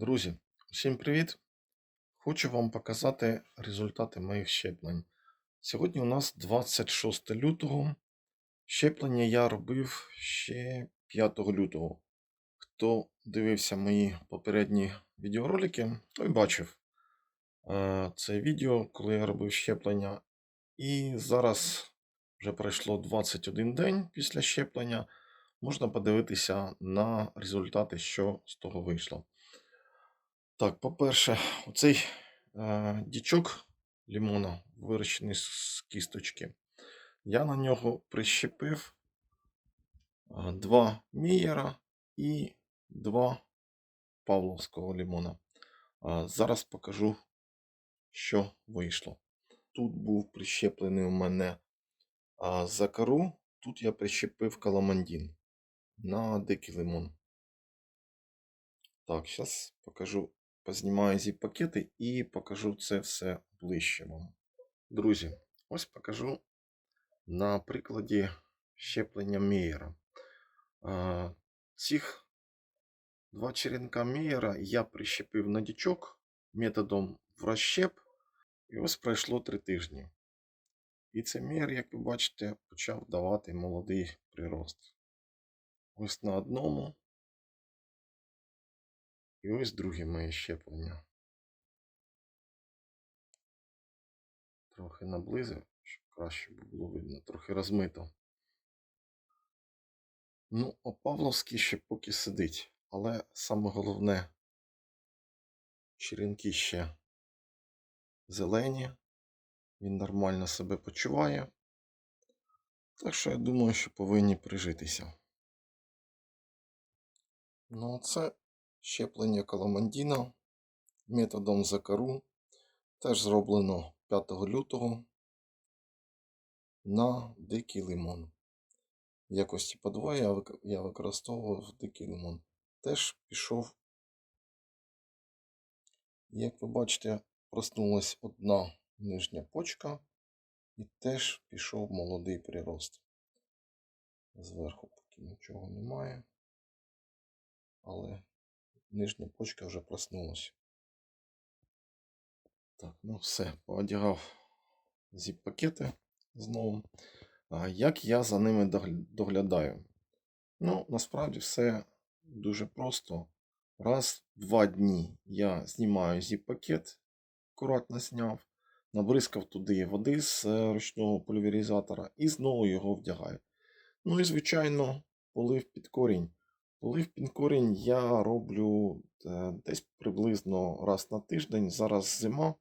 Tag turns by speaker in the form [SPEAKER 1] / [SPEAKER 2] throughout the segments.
[SPEAKER 1] Друзі, всім привіт! Хочу вам показати результати моїх щеплень. Сьогодні у нас 26 лютого. Щеплення я робив ще 5 лютого. Хто дивився мої попередні відеоролики, той бачив е, це відео, коли я робив щеплення. І зараз вже пройшло 21 день після щеплення. Можна подивитися на результати, що з того вийшло. Так, по-перше, оцей е, дічок лимона, вирощений з кісточки, я на нього прищепив е, два мієра і два павловського лимона. Е, зараз покажу, що вийшло. Тут був прищеплений у мене е, закару, тут я прищепив каламандін на дикий лимон. Так, зараз покажу, познімаю зі пакети і покажу це все ближче вам. Друзі, ось покажу на прикладі щеплення Мєєра. А, Цих два черенка Мєєра я прищепив на дічок методом в розщеп. І ось пройшло три тижні. І цей Мєєр, як ви бачите, почав давати молодий прирост. Ось на одному. І ось друге моє щеплення. Трохи наблизив, щоб краще було видно, трохи розмито. Ну, а Павловський ще поки сидить, але саме головне, черенки ще зелені, він нормально себе почуває. Так що я думаю, що повинні прижитися. Ну, це щеплення каламандіна методом закару. Теж зроблено 5 лютого на дикий лимон. В якості подвоя я використовував дикий лимон. Теж пішов, як ви бачите, проснулась одна нижня почка і теж пішов молодий прирост. Зверху поки нічого немає, але нижня почка вже проснулася. Так, ну все, поодягав зіп-пакети знову. А як я за ними доглядаю? Ну, насправді все дуже просто. Раз в два дні я знімаю зіп-пакет, акуратно зняв, набризкав туди води з е, ручного пульверізатора і знову його вдягаю. Ну і, звичайно, полив під корінь. Полив під корінь я роблю е, десь приблизно раз на тиждень. Зараз зима,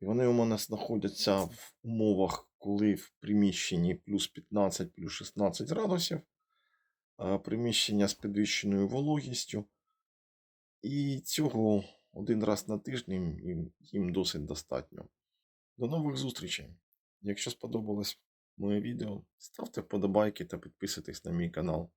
[SPEAKER 1] і вони у мене знаходяться в умовах, коли в приміщенні плюс 15, плюс 16 градусів. е, Приміщення з підвищеною вологістю. І цього один раз на тиждень їм досить достатньо. До нових зустрічей! Якщо сподобалось моє відео, ставте вподобайки та підписуйтесь на мій канал.